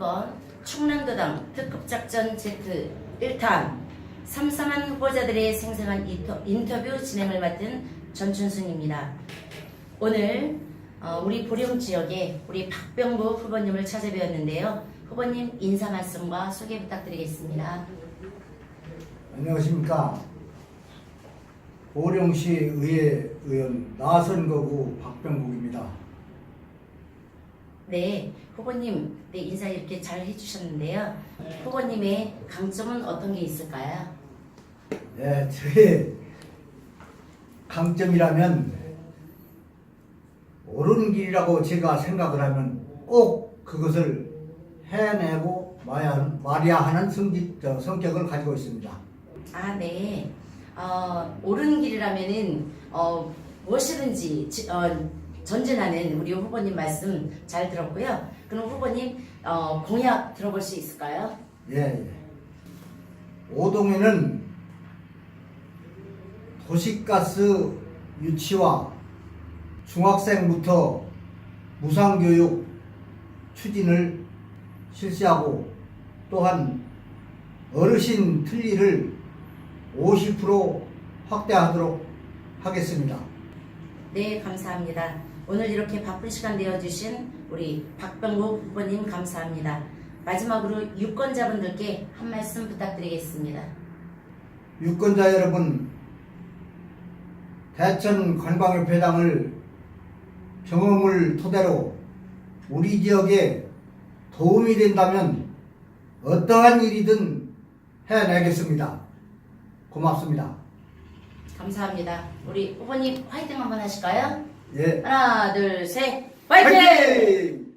민주당 특급작전 Z 1탄 삼삼한 후보자들의 생생한 인터- 인터뷰 진행을 맡은 전춘승입니다. 오늘 어, 우리 보령 지역에 우리 박병구 후보님을 찾아뵈었는데요. 후보님 인사 말씀과 소개 부탁드리겠습니다. 안녕하십니까. 보령시 의회 의원 나선거구 박병국입니다. 네, 후보님 네, 인사 이렇게 잘 해주셨는데요. 후보님의 강점은 어떤 게 있을까요? 네, 저의 강점이라면 옳은 길이라고 제가 생각을 하면 꼭 그것을 해내고 마야, 말이야 하는 성질, 저, 성격을 가지고 있습니다. 아, 네. 어, 옳은 길이라면은 어, 무엇이든지 지- 어, 전진하는 우리 후보님 말씀 잘 들었고요. 그럼 후보님 어, 공약 들어볼 수 있을까요? 예, 예. 오동에는 도시가스 유치와 중학생부터 무상교육 추진을 실시하고 또한 어르신 틀니를 50% 확대하도록 하겠습니다. 네, 감사합니다. 오늘 이렇게 바쁜 시간 내어주신 우리 박병국 후보님 감사합니다. 마지막으로 유권자분들께 한 말씀 부탁드리겠습니다. 유권자 여러분, 대천 관광협회당을 경험을 토대로 우리 지역에 도움이 된다면 어떠한 일이든 해내겠습니다. 고맙습니다. 감사합니다. 우리 후보님 화이팅 한번 하실까요? 예. 하나, 둘, 셋, 화이팅! 화이팅!